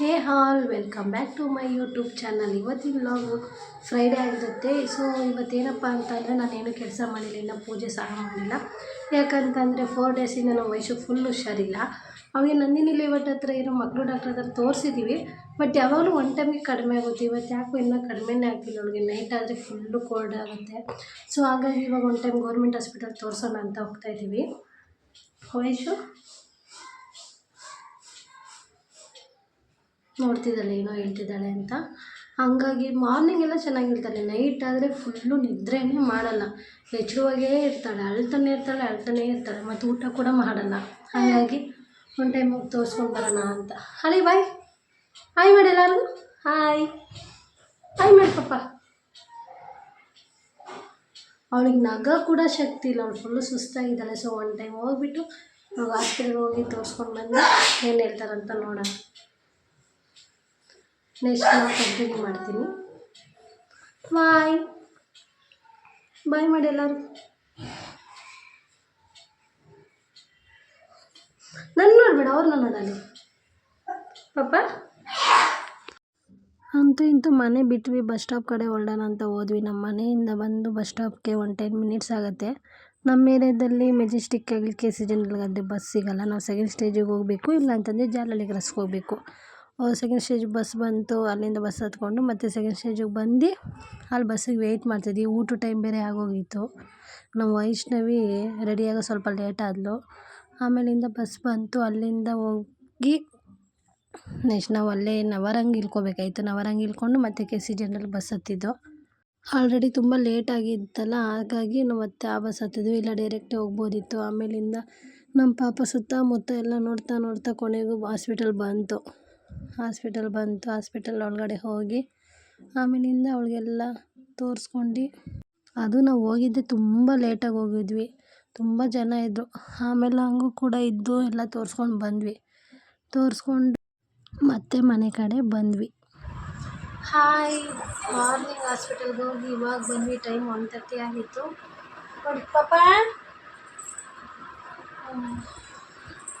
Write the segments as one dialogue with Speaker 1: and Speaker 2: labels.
Speaker 1: Hey all, welcome back to my YouTube channel. ಇವತ್ತಿನ vlog Friday ಆಗಿರುತ್ತೆ. So ಇವತ್ತೇನಪ್ಪ ಅಂತಂದರೆ ನಾನೇನು ಕೆಲಸ ಮಾಡಿಲ್ಲ, ಇನ್ನು ಪೂಜೆ ಸಹ ಮಾಡಿಲ್ಲ. ಯಾಕಂತಂದರೆ ಫೋರ್ ಡೇಸಿಂದ ನಮ್ಮ ವಯಸ್ಸು ಫುಲ್ ಹುಷಾರಿಲ್ಲ. ಅವಾಗ ನಂದಿನಿ ಲೇವಟ್ ಹತ್ರ ಇರೋ ಮಕ್ಕಳು ಡಾಕ್ಟ್ರ್ ಹತ್ರ ತೋರಿಸಿದ್ದೀವಿ ಬಟ್ ಯಾವಾಗಲೂ ಒನ್ ಟೈಮಿಗೆ ಕಡಿಮೆ ಆಗುತ್ತೆ. ಇವತ್ತು ಯಾಕೋ ಇನ್ನೂ ಕಡಿಮೆನೇ ಆಗ್ತಿಲ್ಲ ಅವಳಿಗೆ. ನೈಟ್ ಆದರೆ ಫುಲ್ಲು ಕೋಲ್ಡ್ ಆಗುತ್ತೆ. ಸೊ ಹಾಗಾಗಿ ಇವಾಗ ಒನ್ ಟೈಮ್ ಗೌರ್ಮೆಂಟ್ ಹಾಸ್ಪಿಟಲ್ ತೋರಿಸೋಣ ಅಂತ ಹೋಗ್ತಾ ಇದ್ದೀವಿ. ವಯಸ್ಸು? ನೋಡ್ತಿದ್ದಾಳೆ, ಏನೋ ಹೇಳ್ತಿದ್ದಾಳೆ ಅಂತ. ಹಂಗಾಗಿ ಮಾರ್ನಿಂಗ್ ಎಲ್ಲ ಚೆನ್ನಾಗಿ ಇರ್ತಾಳೆ ನೈಟ್ ಆದರೆ ಫುಲ್ಲು ನಿದ್ರೆನೇ ಮಾಡಲ್ಲ. ಎಚ್ಚರವಾಗೇ ಇರ್ತಾಳೆ, ಅಳ್ತಾನೆ ಇರ್ತಾಳೆ ಅಳ್ತಾನೆ ಇರ್ತಾಳೆ, ಮತ್ತು ಊಟ ಕೂಡ ಮಾಡಲ್ಲ. ಹಾಗಾಗಿ ಒಂದು ಟೈಮ್ ಹೋಗಿ ತೋರಿಸ್ಕೊಂಡು ಬರೋಣ ಅಂತ. ಹಳಿ ಬಾಯ್ ಹಾಯ್ ಮಾಡಿ ಎಲ್ಲರಿಗೂ. ಹಾಯ್ ಹಾಯ್ ಮಾಡಿ ಪಾಪ ಅವಳಿಗೆ ನಗ ಕೂಡ ಶಕ್ತಿ ಇಲ್ಲ, ಅವಳು ಫುಲ್ಲು ಸುಸ್ತಾಗಿದ್ದಾಳೆ. ಸೊ ಒನ್ ಟೈಮ್ ಹೋಗ್ಬಿಟ್ಟು ನಾವು ಹಾಸ್ಪಿಟಲ್ಗೆ ಹೋಗಿ ತೋರಿಸ್ಕೊಂಡು ಬಂದು ಏನು ಹೇಳ್ತಾರಂತ ನೋಡೋಣ. ನೆಕ್ಸ್ಟ್ ನಾವು ಕಂಟಿನ್ಯೂ ಮಾಡ್ತೀನಿ. ಬಾಯ್ ಬಾಯ್ ಮಾಡಿ ಎಲ್ಲರೂ. ನನ್ನ ನೋಡ್ಬೇಡ ಅವ್ರನ್ನ ನೋಡಲಿ ಪಾಪ ಅಂತೂ ಇಂತೂ ಮನೆ ಬಿಟ್ವಿ ಬಸ್ ಸ್ಟಾಪ್ ಕಡೆ ಹೊರಡೋಣ ಅಂತ ಹೋದ್ವಿ. ನಮ್ಮ ಮನೆಯಿಂದ ಬಂದು ಬಸ್ ಸ್ಟಾಪ್ಗೆ ಒನ್ ಟೆನ್ ಮಿನಿಟ್ಸ್ ಆಗುತ್ತೆ. ನಮ್ಮ ಏರಿಯಾದಲ್ಲಿ ಮೆಜೆಸ್ಟಿಕ್ ಆಗಲಿ ಕೆ ಸಿ ಬಸ್ ಸಿಗಲ್ಲ. ನಾವು ಸೆಕೆಂಡ್ ಸ್ಟೇಜಿಗೆ ಹೋಗಬೇಕು ಇಲ್ಲ ಅಂತಂದರೆ ಜಾಲಹಳ್ಳಿ ಕ್ರಾಸ್ಗೆ ಹೋಗಬೇಕು. ಸೆಕೆಂಡ್ ಸ್ಟೇಜಿಗೆ ಬಸ್ ಬಂತು, ಅಲ್ಲಿಂದ ಬಸ್ ಹತ್ಕೊಂಡು ಮತ್ತೆ ಸೆಕೆಂಡ್ ಸ್ಟೇಜಿಗೆ ಬಂದು ಅಲ್ಲಿ ಬಸ್ಸಿಗೆ ವೆಯ್ಟ್ ಮಾಡ್ತಿದ್ವಿ ಊಟದ ಟೈಮ್ ಬೇರೆ ಆಗೋಗಿತ್ತು. ನಮ್ಮ ವೈಷ್ಣವಿ ರೆಡಿಯಾಗೋ ಸ್ವಲ್ಪ ಲೇಟ್ ಆದಳು ಆಮೇಲಿಂದ ಬಸ್ ಬಂತು. ಅಲ್ಲಿಂದ ಹೋಗಿ ನೆಕ್ಸ್ಟ್ ನಾವು ಅಲ್ಲೇ ನವರಂಗ್ ಇಳ್ಕೊಬೇಕಾಯಿತು. ನವರಂಗ್ ಇಳ್ಕೊಂಡು ಮತ್ತೆ ಕೆ ಸಿ ಜನರಲ್ ಬಸ್ ಹತ್ತಿದ್ದು. ಆಲ್ರೆಡಿ ತುಂಬ ಲೇಟ್ ಆಗಿತ್ತಲ್ಲ, ಹಾಗಾಗಿ ನಾವು ಮತ್ತೆ ಆ ಬಸ್ ಹತ್ತಿದ್ವಿ. ಇಲ್ಲ ಡೈರೆಕ್ಟೇ ಹೋಗ್ಬೋದಿತ್ತು. ಆಮೇಲಿಂದ ನಮ್ಮ ಪಾಪ ಸುತ್ತಮುತ್ತ ಎಲ್ಲ ನೋಡ್ತಾ ನೋಡ್ತಾ ಕೊನೆಗೂ ಹಾಸ್ಪಿಟಲ್ ಬಂತು. ಹಾಸ್ಪಿಟಲ್ ಬಂತು. ಹಾಸ್ಪಿಟಲ್ ಒಳಗಡೆ ಹೋಗಿ ಆಮೇಲಿಂದ ಅವಳಿಗೆಲ್ಲ ತೋರಿಸ್ಕೊಂಡು. ಅದು ನಾವು ಹೋಗಿದ್ದೆ, ತುಂಬ ಲೇಟಾಗಿ ಹೋಗಿದ್ವಿ. ತುಂಬ ಜನ ಇದ್ದರು ಆಮೇಲೆ ಹಂಗೂ ಕೂಡ ಇದ್ದು ಎಲ್ಲ ತೋರಿಸ್ಕೊಂಡು ಬಂದ್ವಿ. ತೋರಿಸ್ಕೊಂಡು ಮತ್ತೆ ಮನೆ ಕಡೆ ಬಂದ್ವಿ. ಹಾಯ್ ಮಾರ್ನಿಂಗ್ ಹಾಸ್ಪಿಟಲ್ಗೆ ಹೋಗಿ ಇವಾಗ ಬಂದ್ವಿ. ಟೈಮ್ ಒನ್ ತರ್ಟಿ ಆಗಿತ್ತು. ಪಾಪ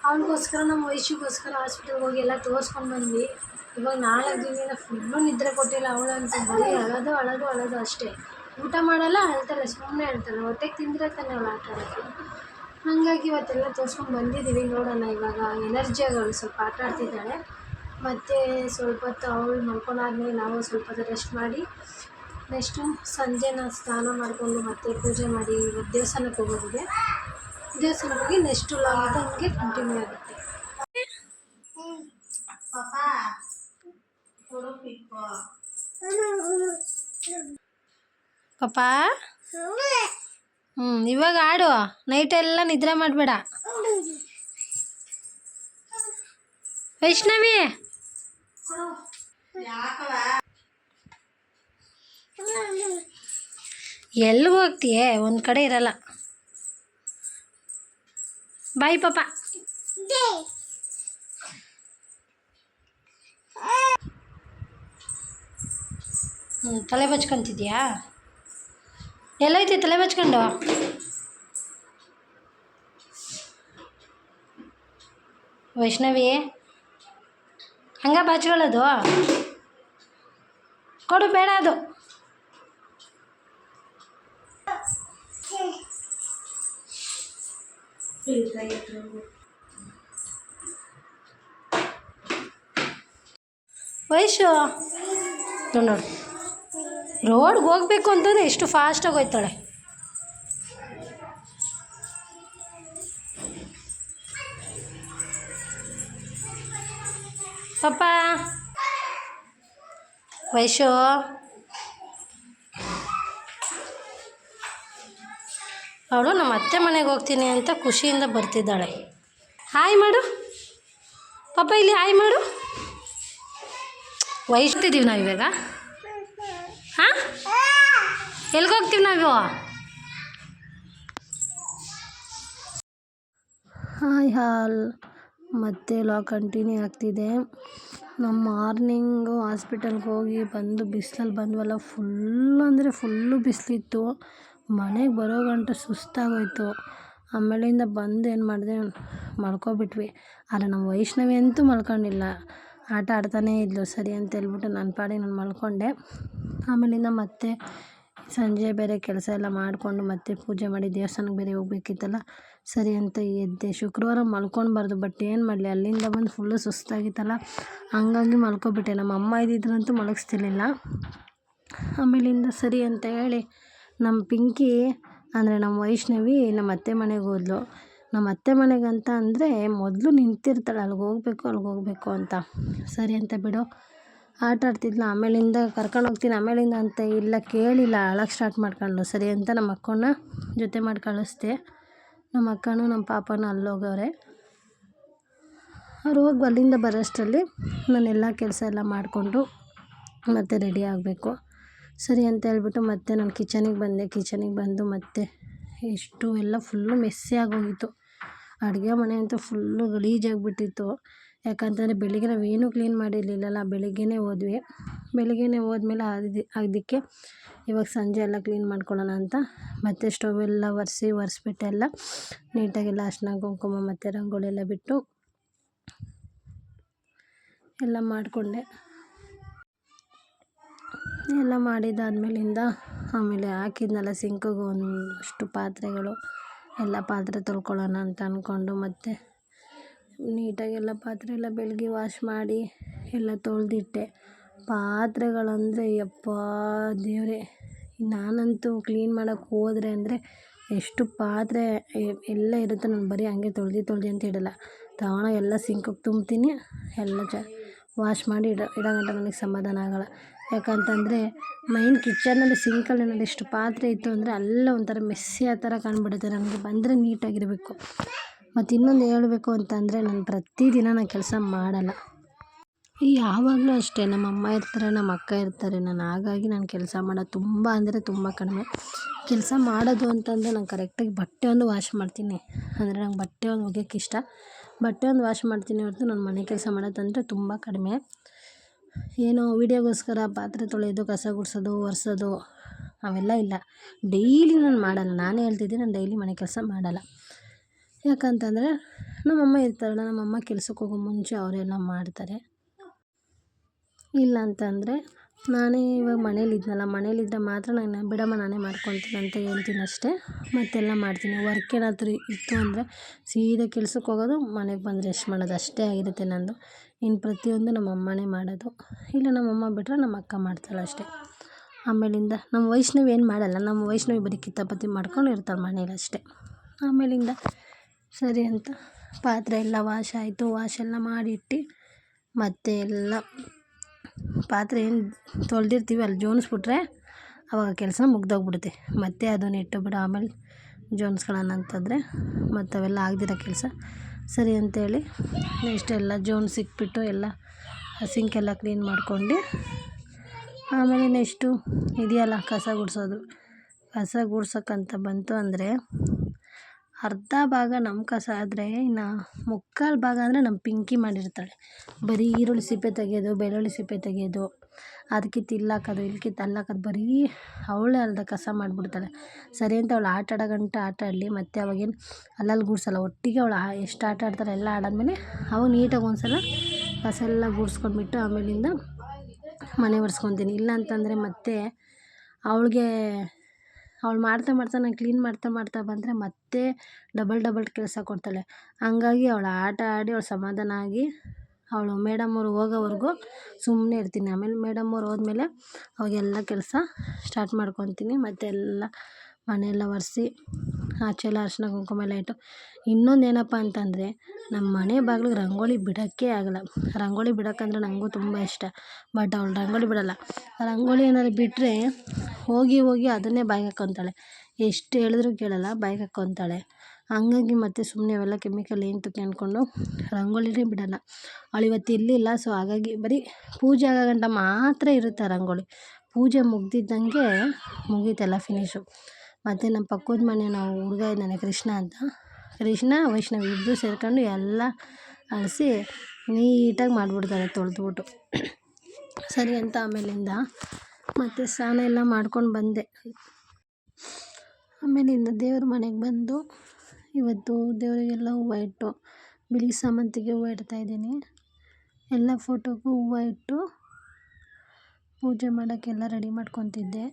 Speaker 1: ಅವನಿಗೋಸ್ಕರ ನಮ್ಮ ವಯಸ್ಸಿಗೋಸ್ಕರ ಹಾಸ್ಪಿಟಲ್ಗೆ ಹೋಗಿ ಎಲ್ಲ ತೋರಿಸ್ಕೊಂಡು ಬಂದ್ವಿ. ಇವಾಗ ನಾಲ್ಕು ದಿನದಿಂದ ಫುಲ್ಲು ನಿದ್ರೆ ಕೊಟ್ಟಿಲ್ಲ ಅವಳು ಅಂತ, ಬರೀ ಅಳೋದು ಅಳೋದು ಅಳೋದು ಅಷ್ಟೇ. ಊಟ ಮಾಡಲ್ಲ, ಅಳ್ತಾಳೆ ಸುಮ್ಮನೆ ಅಳ್ತಾಳೆ. ಹೊಟ್ಟೆಗೆ ತಿಂದರೆ ತಾನೇ ಅವಳು ಆಟ ಆಡೋದು ಹಾಗಾಗಿ ಇವತ್ತೆಲ್ಲ ತೋರಿಸ್ಕೊಂಡು ಬಂದಿದ್ದೀವಿ ನೋಡೋಣ ಇವಾಗ. ಎನರ್ಜಿ ಆಗೋಳು ಸ್ವಲ್ಪ ಆಟ ಆಡ್ತಿದ್ದಾಳೆ. ಮತ್ತು ಸ್ವಲ್ಪ ಹೊತ್ತು ಅವಳು ಮಲ್ಕೊಂಡಾದ್ಮೇಲೆ ನಾವು ಸ್ವಲ್ಪ ಹೊತ್ತು ರೆಸ್ಟ್ ಮಾಡಿ ನೆಕ್ಸ್ಟು ಸಂಜೆ ನಾನು ಸ್ನಾನ ಮಾಡಿಕೊಂಡು ಮತ್ತೆ ಪೂಜೆ ಮಾಡಿ ದೇವಸ್ಥಾನಕ್ಕೆ ಹೋಗೋದಿದೆ. ದೇವಸ್ಥಾನಕ್ಕೆ ಹೋಗಿ ನೆಕ್ಸ್ಟ್ ಲಾಗ್ ಹಂಗೆ ಕಂಟಿನ್ಯೂ ಆಗುತ್ತೆ. ಪಾಪ ಹ್ಞೂ ಇವಾಗ ಆಡು. ನೈಟೆಲ್ಲ ನಿದ್ರೆ ಮಾಡಬೇಡ. ವೈಷ್ಣವಿ? ಎಲ್ಲಿ ಹೋಗ್ತೀಯೇ? ಒಂದು ಕಡೆ ಇರಲ್ಲ. ಬಾಯ್ ಪಾಪ ಹ್ಞೂ ತಲೆ ಬಚ್ಕೊಂತಿದ್ಯಾ ಎಲ್ಲೈತಿ ತಲೆ ಬಚ್ಕೊಂಡು ವೈಷ್ಣವಿ ಹಂಗ ಬಾಚ್ಕೊಳ್ಳೋದು ಕೊಡು ಬೇಡ ಅದು ವಯಸ್ಸು ನೋಡು ನೋಡು ರೋಡ್ಗೆ ಹೋಗ್ಬೇಕು ಅಂತಂದ್ರೆ ಎಷ್ಟು ಫಾಸ್ಟಾಗಿ ಹೋಯ್ತಾಳೆ ಪಾಪ ವೈಶು ಅವಳು ನಮ್ಮ ಅತ್ತೆ ಮನೆಗೆ ಹೋಗ್ತೀನಿ ಅಂತ ಖುಷಿಯಿಂದ ಬರ್ತಿದ್ದಾಳೆ. ಹಾಯ್ ಮಾಡು. ಪಾಪ ಇಲ್ಲಿ ಹಾಯ್ ಮಾಡು. ವಹಿಸ್ತಿದ್ದೀವಿ ನಾವು ಇವಾಗ? ಹಾಂ ಹೋಗ್ತೀವಿ ನಾವು ಹಾಯ್ ಹಾಲ್ ಮತ್ತೆ ಲಾ ಕಂಟಿನ್ಯೂ ಆಗ್ತಿದೆ. ನಮ್ಮ ಮಾರ್ನಿಂಗು ಹಾಸ್ಪಿಟಲ್ಗೆ ಹೋಗಿ ಬಂದು ಬಿಸಿಲಲ್ಲಿ ಬಂದ್ವಲ್ಲ ಫುಲ್ ಅಂದರೆ ಫುಲ್ಲು ಬಿಸಿಲಿತ್ತು. ಮನೆಗೆ ಬರೋ ಗಂಟ ಸುಸ್ತಾಗೋಯಿತು. ಆಮೇಲಿಂದ ಬಂದು ಏನು ಮಾಡಿದೆ, ಮಲ್ಕೊಬಿಟ್ವಿ. ಆದರೆ ನಮ್ಮ ವೈಷ್ಣವಿ ಅಂತೂ ಮಲ್ಕೊಂಡಿಲ್ಲ. ಆಟ ಆಡ್ತಾನೇ ಇದ್ಲು, ಸರಿ ಅಂತ ಹೇಳ್ಬಿಟ್ಟು ನನ್ನ ಪಾಡಿಗೆ ನಾನು ಮಲ್ಕೊಂಡೆ. ಆಮೇಲಿಂದ ಮತ್ತೆ ಸಂಜೆ ಬೇರೆ ಕೆಲಸ ಎಲ್ಲ ಮಾಡಿಕೊಂಡು ಮತ್ತೆ ಪೂಜೆ ಮಾಡಿ ದೇವಸ್ಥಾನಕ್ಕೆ ಬೇರೆ ಹೋಗ್ಬೇಕಿತ್ತಲ್ಲ, ಸರಿ ಅಂತ ಎದ್ದೆ. ಶುಕ್ರವಾರ ಮಲ್ಕೊಳ್ಬಾರ್ದು ಬಟ್ ಏನು ಮಾಡಲಿ, ಅಲ್ಲಿಂದ ಬಂದು ಫುಲ್ಲು ಸುಸ್ತಾಗಿತ್ತಲ್ಲ, ಹಂಗಾಗಿ ಮಲ್ಕೊಬಿಟ್ಟೆ. ನಮ್ಮ ಅಮ್ಮ ಇದ್ದಿದ್ರಂತೂ ಮಲಗಿಸ್ತಿರ್ಲಿಲ್ಲ. ಆಮೇಲಿಂದ ಸರಿ ಅಂತ ಹೇಳಿ ನಮ್ಮ ಪಿಂಕಿ ಅಂದರೆ ನಮ್ಮ ವೈಷ್ಣವಿ ನಮ್ಮ ಅತ್ತೆ ಮನೆಗೆ ಹೋದ್ಲು. ನಮ್ಮ ಅತ್ತೆ ಮನೆಗಂತ ಅಂದರೆ ಮೊದಲು ನಿಂತಿರ್ತಾಳೆ ಅಲ್ಲಿಗೆ ಹೋಗ್ಬೇಕು ಅಲ್ಲಿಗೆ ಹೋಗ್ಬೇಕು ಅಂತ. ಸರಿ ಅಂತ ಬಿಡು. ಆಟ ಆಡ್ತಿದ್ಲು, ಆಮೇಲಿಂದ ಕರ್ಕೊಂಡು ಹೋಗ್ತೀನಿ, ಆಮೇಲಿಂದ ಅಂತ ಇಲ್ಲ, ಕೇಳಿಲ್ಲ ಅಳಕ್ಕೆ ಸ್ಟಾರ್ಟ್ ಮಾಡ್ಕೊಂಡ್ಳು. ಸರಿ ಅಂತ ನಮ್ಮ ಅಕ್ಕನ ಜೊತೆ ಮಾಡಿ ಕಳಿಸ್ದೆ. ನಮ್ಮ ಅಕ್ಕನೂ ನಮ್ಮ ಪಾಪನೂ ಅಲ್ಲೋಗವ್ರೆ. ಅವ್ರು ಹೋಗಿ ಅಲ್ಲಿಂದ ಬರೋಷ್ಟರಲ್ಲಿ ಎಲ್ಲ ಕೆಲಸ ಎಲ್ಲ ಮಾಡಿಕೊಂಡು ಮತ್ತೆ ರೆಡಿ ಆಗಬೇಕು. ಸರಿ ಅಂತ ಹೇಳ್ಬಿಟ್ಟು ಮತ್ತೆ ನಾನು ಕಿಚನಿಗೆ ಬಂದೆ. ಕಿಚನಿಗೆ ಬಂದು ಮತ್ತೆ ಎಷ್ಟು ಎಲ್ಲ ಫುಲ್ಲು ಮೆಸ್ಸಿ ಆಗೋಗಿತ್ತು. ಅಡುಗೆ ಮನೆ ಅಂತೂ ಫುಲ್ಲು ಗಲೀಜಾಗಿಬಿಟ್ಟಿತ್ತು. ಯಾಕಂತಂದರೆ ಬೆಳಿಗ್ಗೆ ನಾವೇನೂ ಕ್ಲೀನ್ ಮಾಡಿರಲಿಲ್ಲಲ್ಲ, ಬೆಳಿಗ್ಗೆನೇ ಹೋದ್ವಿ. ಬೆಳಿಗ್ಗೆನೇ ಹೋದ್ಮೇಲೆ ಅದು ಅದಕ್ಕೆ ಇವಾಗ ಸಂಜೆ ಎಲ್ಲ ಕ್ಲೀನ್ ಮಾಡ್ಕೊಳ್ಳೋಣ ಅಂತ ಮತ್ತೆ ಸ್ಟವ್ ಎಲ್ಲ ಒರೆಸಿ ಒರೆಸ್ಬಿಟ್ಟೆಲ್ಲ ನೀಟಾಗಿ ನೀಟಾಗೆಲ್ಲ ಅರ್ಶಿನ, ಕುಂಕುಮ ಮತ್ತು ರಂಗೋಲಿ ಎಲ್ಲ ಬಿಟ್ಟು ಎಲ್ಲ ಮಾಡಿಕೊಂಡೆ. ಎಲ್ಲ ಮಾಡಿದ್ದಾದ್ಮೇಲಿಂದ ಆಮೇಲೆ ಹಾಕಿದ್ನಲ್ಲ ಸಿಂಕಿಗೆ ಒಂದಷ್ಟು ಪಾತ್ರೆಗಳು, ಎಲ್ಲ ಪಾತ್ರೆ ತೊಳ್ಕೊಳ್ಳೋಣ ಅಂತ ಅಂದ್ಕೊಂಡು ಮತ್ತೆ ನೀಟಾಗಿ ಎಲ್ಲ ಪಾತ್ರೆ ಎಲ್ಲ ಬೆಳಗ್ಗೆ ವಾಶ್ ಮಾಡಿ ಎಲ್ಲ ತೊಳೆದಿಟ್ಟೆ. ಪಾತ್ರೆಗಳಂದರೆ ಯಪ್ಪಾ ದೇವರೇ, ನಾನಂತೂ ಕ್ಲೀನ್ ಮಾಡೋಕ್ಕೆ ಹೋದರೆ ಅಂದರೆ ಎಷ್ಟು ಪಾತ್ರೆ ಎಲ್ಲ ಇರುತ್ತೆ ನಾನು ಬರೀ ಹಂಗೆ ತೊಳ್ದು ತೊಳ್ದು ಅಂತ ಇಡಲ್ಲ. ತಗೊಂಡು ಎಲ್ಲ ಸಿಂಕಿಗೆ ತುಂಬ್ತೀನಿ, ಎಲ್ಲ ಚ ವಾಶ್ ಮಾಡಿ ಇಡೋ ಇಡೋ ಗಂಟ ನನಗೆ ಸಮಾಧಾನ ಆಗೋಲ್ಲ. ಯಾಕಂತಂದರೆ ಮೈನ್ ಕಿಚನಲ್ಲಿ ಸಿಂಕಲ್ಲಿ ಏನಾದ್ರು ಎಷ್ಟು ಪಾತ್ರೆ ಇತ್ತು ಅಂದರೆ ಅಲ್ಲ ಒಂಥರ ಮೆಸ್ಸಿ ಆ ಥರ ಕಾಣ್ಬಿಡುತ್ತೆ. ನನಗೆ ಬಂದರೆ ನೀಟಾಗಿರಬೇಕು ಮತ್ತು ಇನ್ನೊಂದು ಹೇಳಬೇಕು ಅಂತಂದರೆ ನಾನು ಪ್ರತಿದಿನ ನಾನು ಕೆಲಸ ಮಾಡಲ್ಲ. ಯಾವಾಗಲೂ ಅಷ್ಟೇ, ನಮ್ಮ ಅಮ್ಮ ಇರ್ತಾರೆ, ನಮ್ಮ ಅಕ್ಕ ಇರ್ತಾರೆ. ನಾನು ಹಾಗಾಗಿ ನಾನು ಕೆಲಸ ಮಾಡೋದು ತುಂಬ ಅಂದರೆ ತುಂಬ ಕಡಿಮೆ. ಕೆಲಸ ಮಾಡೋದು ಅಂತಂದರೆ ನಾನು ಕರೆಕ್ಟಾಗಿ ಬಟ್ಟೆ ಒಂದು ವಾಶ್ ಮಾಡ್ತೀನಿ. ಅಂದರೆ ನಂಗೆ ಬಟ್ಟೆ ಒಂದು ಒಗೆಯೋಕೆ ಇಷ್ಟ. ಬಟ್ಟೆ ಒಂದು ವಾಶ್ ಮಾಡ್ತೀನಿ ಹೊರತು ನಾನು ಮನೆ ಕೆಲಸ ಮಾಡೋದಂದರೆ ತುಂಬ ಕಡಿಮೆ. ಏನೋ ವೀಡಿಯೋಗೋಸ್ಕರ ಪಾತ್ರೆ ತೊಳೆಯೋದು, ಕಸ ಗುಡಿಸೋದು, ಒರೆಸೋದು, ಅವೆಲ್ಲ ಇಲ್ಲ. ಡೈಲಿ ನಾನು ಮಾಡಲ್ಲ. ನಾನೇ ಹೇಳ್ತಿದ್ದೀನಿ ನಾನು ಡೈಲಿ ಮನೆ ಕೆಲಸ ಮಾಡಲ್ಲ. ಯಾಕಂತಂದರೆ ನಮ್ಮಮ್ಮ ಇರ್ತಾರಲ್ಲ ನಮ್ಮಮ್ಮ ಕೆಲ್ಸಕ್ಕೆ ಹೋಗೋ ಮುಂಚೆ ಅವರೆಲ್ಲ ಮಾಡ್ತಾರೆ. ಇಲ್ಲ ಅಂತಂದರೆ ನಾನೇ ಇವಾಗ ಮನೇಲಿದ್ನಲ್ಲ ಮನೇಲಿದ್ದರೆ ಮಾತ್ರ ನಾನು ಬಿಡಮ್ಮ ನಾನೇ ಮಾಡ್ಕೊಳ್ತೀನಿ ಅಂತ ಹೇಳ್ತೀನಿ ಅಷ್ಟೇ. ಮತ್ತೆಲ್ಲ ಮಾಡ್ತೀನಿ. ವರ್ಕ್ ಏನಾದರೂ ಇತ್ತು ಅಂದರೆ ಸೀದಾ ಕೆಲ್ಸಕ್ಕೆ ಹೋಗೋದು, ಮನೆಗೆ ಬಂದು ರೆಸ್ಟ್ ಮಾಡೋದು ಅಷ್ಟೇ ಆಗಿರುತ್ತೆ ನನ್ನದು ಇನ್ನು ಪ್ರತಿಯೊಂದು ನಮ್ಮ ಅಮ್ಮನೇ ಮಾಡೋದು. ಇಲ್ಲ ನಮ್ಮ ಅಮ್ಮ ಬಿಟ್ಟರೆ ನಮ್ಮ ಅಕ್ಕ ಮಾಡ್ತಾಳೆ ಅಷ್ಟೇ. ಆಮೇಲಿಂದ ನಮ್ಮ ವೈಷ್ಣವಿ ಏನು ಮಾಡಲ್ಲ, ನಮ್ಮ ವೈಷ್ಣವಿ ಬರೀ ಕಿತ್ತಾಪತಿ ಮಾಡ್ಕೊಂಡು ಇರ್ತಾಳೆ ಮನೇಲಿ ಅಷ್ಟೇ. ಆಮೇಲಿಂದ ಸರಿ ಅಂತ ಪಾತ್ರೆ ಎಲ್ಲ ವಾಶ್ ಆಯಿತು ವಾಶೆಲ್ಲ ಮಾಡಿಟ್ಟು ಮತ್ತೆ ಎಲ್ಲ ಪಾತ್ರೆ ಏನು ತೊಳೆದಿರ್ತೀವಿ ಅಲ್ಲಿ ಜೋಡಿಸ್ಬಿಟ್ರೆ ಅವಾಗ ಕೆಲಸ ಮುಗ್ದೋಗ್ಬಿಡುತ್ತೆ. ಮತ್ತೆ ಅದನ್ನ ಇಟ್ಟು ಬಿಡು, ಆಮೇಲೆ ಜೋಡಿಸ್ಕೊಳ್ಳೋಣ ಅಂತಂದರೆ ಮತ್ತು ಅವೆಲ್ಲ ಆಗದಿರೋ ಕೆಲಸ. ಸರಿ ಅಂತೇಳಿ ನೆಕ್ಸ್ಟ್ ಎಲ್ಲ ಜೋಡಿಸಿಕ್ಬಿಟ್ಟು ಎಲ್ಲ ಸಿಂಕೆಲ್ಲ ಕ್ಲೀನ್ ಮಾಡ್ಕೊಂಡು ಆಮೇಲೆ ನೆಕ್ಸ್ಟು ಇದೆಯಲ್ಲ ಕಸ ಗುಡಿಸೋದು. ಕಸ ಗುಡ್ಸೋಕ್ಕಂತ ಬಂತು ಅಂದರೆ ಅರ್ಧ ಭಾಗ ನಮ್ಮ ಕಸ ಆದರೆ ಇನ್ನು ಮುಕ್ಕಾಲು ಭಾಗ ಅಂದರೆ ನಮ್ಮ ಪಿಂಕಿ ಮಾಡಿರ್ತಾಳೆ. ಬರೀ ಈರುಳ್ಳಿ ಸಿಪ್ಪೆ ತೆಗೆಯೋದು, ಬೆಳ್ಳುಳ್ಳಿ ಸಿಪ್ಪೆ ತೆಗೆಯೋದು ಅದಕ್ಕೆ ಇಲ್ಲಿ ಹಾಕೋದು ಇಲ್ಕಿತ್ತು ಹಾಕೋದು ಬರೀ ಅವಳೇ ಅಲ್ದ ಕಸ ಮಾಡಿಬಿಡ್ತಾಳೆ. ಸರಿ ಅಂತ ಅವಳು ಆಟ ಆಡೋ ಗಂಟ ಆಟ ಆಡಲಿ, ಮತ್ತು ಅವಾಗೇನು ಅಲ್ಲಲ್ಲಿ ಗುಡಿಸಲ್ಲ, ಒಟ್ಟಿಗೆ ಅವಳು ಎಷ್ಟು ಆಟ ಆಡ್ತಾರೆ ಎಲ್ಲ ಆಡಾದ್ಮೇಲೆ ಅವಾಗ ನೀಟಾಗಿ ಒಂದ್ಸಲ ಕಸ ಎಲ್ಲ ಗುಡಿಸ್ಕೊಂಡ್ಬಿಟ್ಟು ಆಮೇಲಿಂದ ಮನೆ ಒರೆಸ್ಕೊತೀನಿ. ಇಲ್ಲ ಅಂತಂದರೆ ಮತ್ತೆ ಅವಳಿಗೆ ಅವಳು ಮಾಡ್ತಾ ಮಾಡ್ತಾ ನಾನು ಕ್ಲೀನ್ ಮಾಡ್ತಾ ಮಾಡ್ತಾ ಬಂದರೆ ಮತ್ತೆ ಡಬಲ್ ಡಬಲ್ ಕೆಲಸ ಕೊಡ್ತಾಳೆ. ಹಂಗಾಗಿ ಅವಳು ಆಟ ಆಡಿ ಅವಳು ಸಮಾಧಾನ ಆಗಿ ಅವಳು ಮೇಡಮ್ ಅವ್ರು ಹೋಗೋವರೆಗೂ ಸುಮ್ಮನೆ ಇರ್ತೀನಿ. ಆಮೇಲೆ ಮೇಡಮ್ ಅವ್ರು ಹೋದ್ಮೇಲೆ ಅವಾಗೆಲ್ಲ ಕೆಲಸ ಸ್ಟಾರ್ಟ್ ಮಾಡ್ಕೊತೀನಿ. ಮತ್ತೆ ಎಲ್ಲ ಮನೆಯೆಲ್ಲ ಒರೆಸಿ ಆಚೆ ಎಲ್ಲ ಅರಿಶಿನ ಕುಂಕುಮ ಎಲ್ಲ ಇಟ್ಟು ಇನ್ನೊಂದು ಏನಪ್ಪ ಅಂತಂದರೆ ನಮ್ಮ ಮನೆ ಬಾಗ್ಲಿಗೆ ರಂಗೋಲಿ ಬಿಡೋಕ್ಕೇ ಆಗಲ್ಲ. ರಂಗೋಲಿ ಬಿಡೋಕ್ಕಂದ್ರೆ ನನಗೂ ತುಂಬ ಇಷ್ಟ. ಬಟ್ ಅವ್ಳು ರಂಗೋಲಿ ಬಿಡೋಲ್ಲ. ರಂಗೋಲಿ ಏನಾದ್ರು ಬಿಟ್ಟರೆ ಹೋಗಿ ಹೋಗಿ ಅದನ್ನೇ ಬಾಯಿಗೆ ಹಾಕ್ಕೊತಾಳೆ. ಎಷ್ಟು ಹೇಳಿದ್ರು ಕೇಳೋಲ್ಲ ಬಾಯಿಗೆ ಹಾಕ್ಕೊತಾಳೆ. ಹಂಗಾಗಿ ಮತ್ತೆ ಸುಮ್ಮನೆ ಅವೆಲ್ಲ ಕೆಮಿಕಲ್ ಏನು ತುಕ್ಕೆ ಅಂದ್ಕೊಂಡು ರಂಗೋಲಿನೇ ಬಿಡೋಲ್ಲ. ಅವಳು ಇವತ್ತು ಇರಲಿಲ್ಲ ಸೊ ಹಾಗಾಗಿ ಬರೀ ಪೂಜೆ ಆಗೋ ಗಂಟ ಮಾತ್ರ ಇರುತ್ತೆ ರಂಗೋಲಿ. ಪೂಜೆ ಮುಗ್ದಿದ್ದಂಗೆ ಮುಗೀತೆಲ್ಲ ಫಿನಿಶು ಮತ್ತು ನಮ್ಮ ಪಕ್ಕದ ಮನೆ ನಾವು ಹುಡುಗ ಇದ್ದಾನೆ ಕೃಷ್ಣ ಅಂತ. ಕೃಷ್ಣ, ವೈಷ್ಣವಿ ಇಬ್ಬರು ಸೇರ್ಕೊಂಡು ಎಲ್ಲ ಅಳಿಸಿ ನೀಟಾಗಿ ಮಾಡಿಬಿಡ್ತಾರೆ ತೊಳೆದ್ಬಿಟ್ಟು. ಸರಿ ಅಂತ ಆಮೇಲಿಂದ ಮತ್ತು ಸ್ನಾನ ಎಲ್ಲ ಮಾಡ್ಕೊಂಡು ಬಂದೆ. ಆಮೇಲಿಂದ ದೇವ್ರ ಮನೆಗೆ ಬಂದು ಇವತ್ತು ದೇವರಿಗೆಲ್ಲ ಹೂವು ಇಟ್ಟು, ಬಿಳಿ ಸಾಮಂತಿಗೆ ಹೂವು ಇಡ್ತಾಯಿದ್ದೀನಿ ಎಲ್ಲ ಫೋಟೋಗೂ ಹೂವು ಇಟ್ಟು ಪೂಜೆ ಮಾಡೋಕ್ಕೆಲ್ಲ ರೆಡಿ ಮಾಡ್ಕೊತಿದ್ದೆ.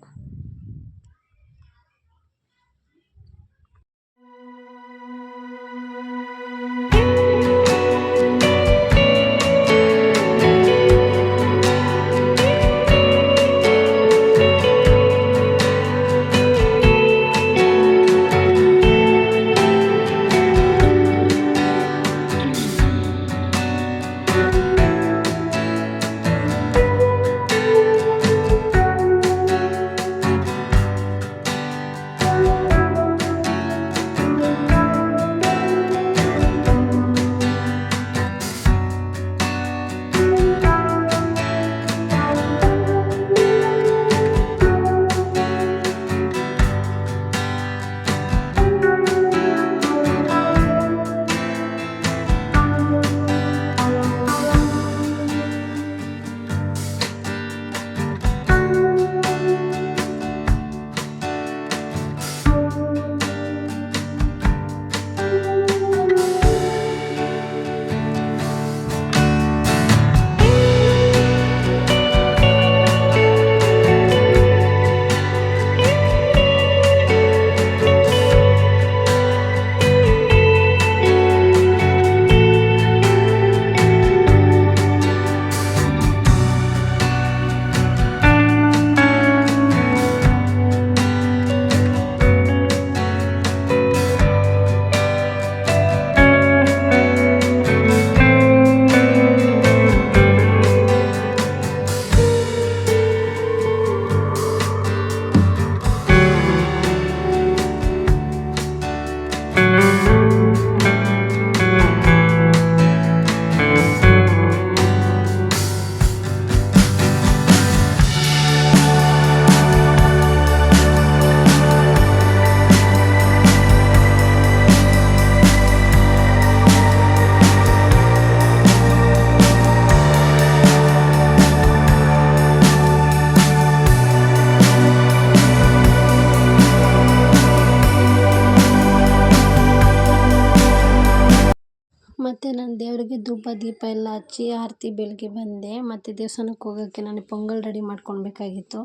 Speaker 1: ಮತ್ತು ನಾನು ದೇವರಿಗೆ ಧೂಪ, ದೀಪ ಎಲ್ಲ ಹಚ್ಚಿ ಆರತಿ ಬೆಳಗ್ಗೆ ಬಂದೆ. ಮತ್ತು ದೇವಸ್ಥಾನಕ್ಕೆ ಹೋಗೋಕ್ಕೆ ನನಗೆ ಪೊಂಗಲ್ ರೆಡಿ ಮಾಡ್ಕೊಳ್ಬೇಕಾಗಿತ್ತು.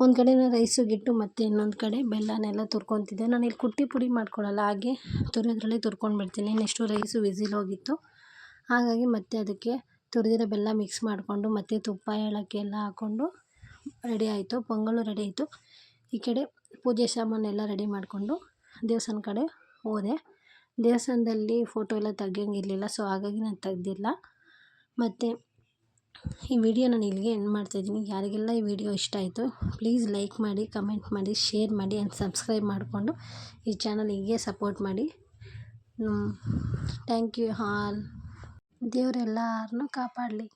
Speaker 1: ಒಂದು ಕಡೆ ನಾನು ರೈಸಿಗಿಟ್ಟು ಮತ್ತು ಇನ್ನೊಂದು ಕಡೆ ಬೆಲ್ಲನೆಲ್ಲ ತುರ್ಕೊತಿದ್ದೆ. ನಾನು ಇಲ್ಲಿ ಕುಟ್ಟಿ ಪುಡಿ ಮಾಡ್ಕೊಳ್ಳಲ್ಲ ಹಾಗೆ ತುರಿಯೋದ್ರಲ್ಲೇ ತುರ್ಕೊಂಡ್ಬಿಡ್ತೀನಿ. ನೆಕ್ಸ್ಟು ರೈಸು ವಿಸಿಲ್ ಹೋಗಿತ್ತು. ಹಾಗಾಗಿ ಮತ್ತೆ ಅದಕ್ಕೆ ತುರಿದಿರೋ ಬೆಲ್ಲ ಮಿಕ್ಸ್ ಮಾಡಿಕೊಂಡು ಮತ್ತು ತುಪ್ಪ, ಏಲಕ್ಕಿ ಎಲ್ಲ ಹಾಕ್ಕೊಂಡು ರೆಡಿ ಆಯಿತು. ಪೊಂಗಲ್ಲು ರೆಡಿ ಆಯಿತು. ಈ ಕಡೆ ಪೂಜೆ ಸಾಮಾನೆಲ್ಲ ರೆಡಿ ಮಾಡಿಕೊಂಡು ದೇವಸ್ಥಾನ ಕಡೆ ಹೋದೆ. ದೇವಸ್ಥಾನದಲ್ಲಿ ಫೋಟೋ ಎಲ್ಲ ತೆಗಿಯೋಂಗಿರ್ಲಿಲ್ಲ ಸೊ ಹಾಗಾಗಿ ನಾನು ತೆಗ್ದಿಲ್ಲ. ಮತ್ತು ಈ ವಿಡಿಯೋ ನಾನು ಇಲ್ಲಿಗೆ ಎಂಡ್ ಮಾಡ್ತಾಯಿದ್ದೀನಿ ಯಾರಿಗೆಲ್ಲ ಈ ವಿಡಿಯೋ ಇಷ್ಟ ಆಯಿತು ಪ್ಲೀಸ್ ಲೈಕ್ ಮಾಡಿ ಕಮೆಂಟ್ ಮಾಡಿ ಶೇರ್ ಮಾಡಿ ಆ್ಯಂಡ್ ಸಬ್ಸ್ಕ್ರೈಬ್ ಮಾಡಿಕೊಂಡು ಈ ಚಾನಲ್ ಹೀಗೆ ಸಪೋರ್ಟ್ ಮಾಡಿ. ಥ್ಯಾಂಕ್ ಯು ಹಾಲ್ ದೇವರೆಲ್ಲರನ್ನೂ ಕಾಪಾಡಲಿ.